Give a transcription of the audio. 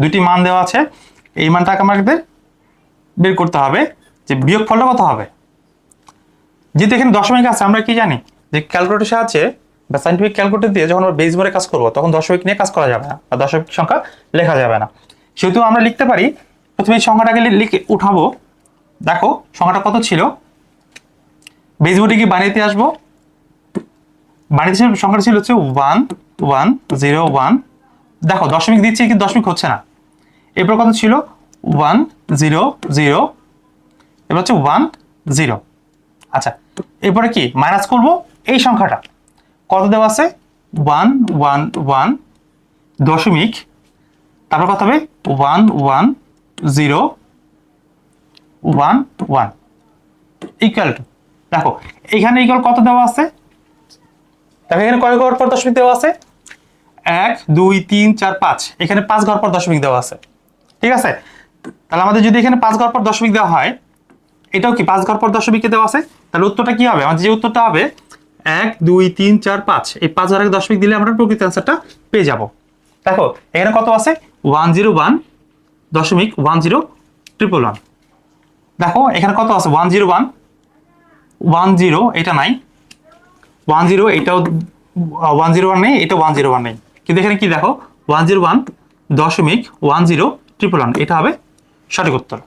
দুটি মান দেওয়া আছে। এই মানটাকে আমাদের বের করতে হবে যে বিয়োগ ফলটা কত হবে। যেহেতু এখানে দশমিক আছে, আমরা কি জানি? যে ক্যালকুলেটর সাহায্যে বা সাইন্টিফিক ক্যালকুলেটর দিয়ে যখন আমরা বেস মোড়ে কাজ করব, তখন দশমিক নিয়ে কাজ করা যাবে না বা দশমিক সংখ্যা লেখা যাবে না। সেহেতু আমরা লিখতে পারি, প্রথমে এই সংখ্যাটাকে লিখে উঠাবো। দেখো, সংখ্যাটা কত ছিল? বেস বোর্ডে কি বানিয়ে আসব। বাণিজ্য সংখ্যাটা ছিল হচ্ছে ওয়ান ওয়ান জিরো ওয়ান দেখো, দশমিক দিচ্ছি কিন্তু দশমিক হচ্ছে না। এরপর কত ছিল? One zero zero. এবার হচ্ছে ওয়ান জিরো। আচ্ছা এরপরে কি? মাইনাস করব এই সংখ্যাটা। কত দেওয়া আছে? ওয়ান ওয়ান ওয়ান দশমিক। তারপর কত হবে? One one zero one one. Equal to দেখো, এখানে ইকুয়াল কত দেওয়া আছে? দেখো, এখানে কয় পর দশমিক দেওয়া আছে? এক, দুই, তিন, চার, পাঁচ। এখানে পাঁচ ঘর পর দশমিক দেওয়া আছে। ঠিক আছে? তাহলে আমাদের যদি এখানে পাঁচ ঘর পর দশমিক দেওয়া হয়, এটাও কি পাঁচ ঘর পর দশমিকে দেওয়া আছে? তাহলে উত্তরটা কি হবে? আমাদের যে উত্তরটা হবে, এক, দুই, তিন, চার, পাঁচ। এই পাঁচ ঘরের দশমিক দিলে আমরা প্রকৃত অ্যান্সারটা পেয়ে যাব। দেখো, এখানে কত আছে? ওয়ান জিরো ওয়ান দশমিক ওয়ান জিরো ট্রিপল ওয়ান। দেখো, এখানে কত আছে? One zero one. One zero, এটা নাই। ওয়ান জিরো, এটাও ওয়ান জিরো ওয়ান নেই, এটা ওয়ান জিরো ওয়ান নেই। কিন্তু এখানে কি দেখো? ওয়ান জিরো ওয়ান দশমিক ওয়ান জিরো ট্রিপল ওয়ান এটা হবে সঠিক উত্তর।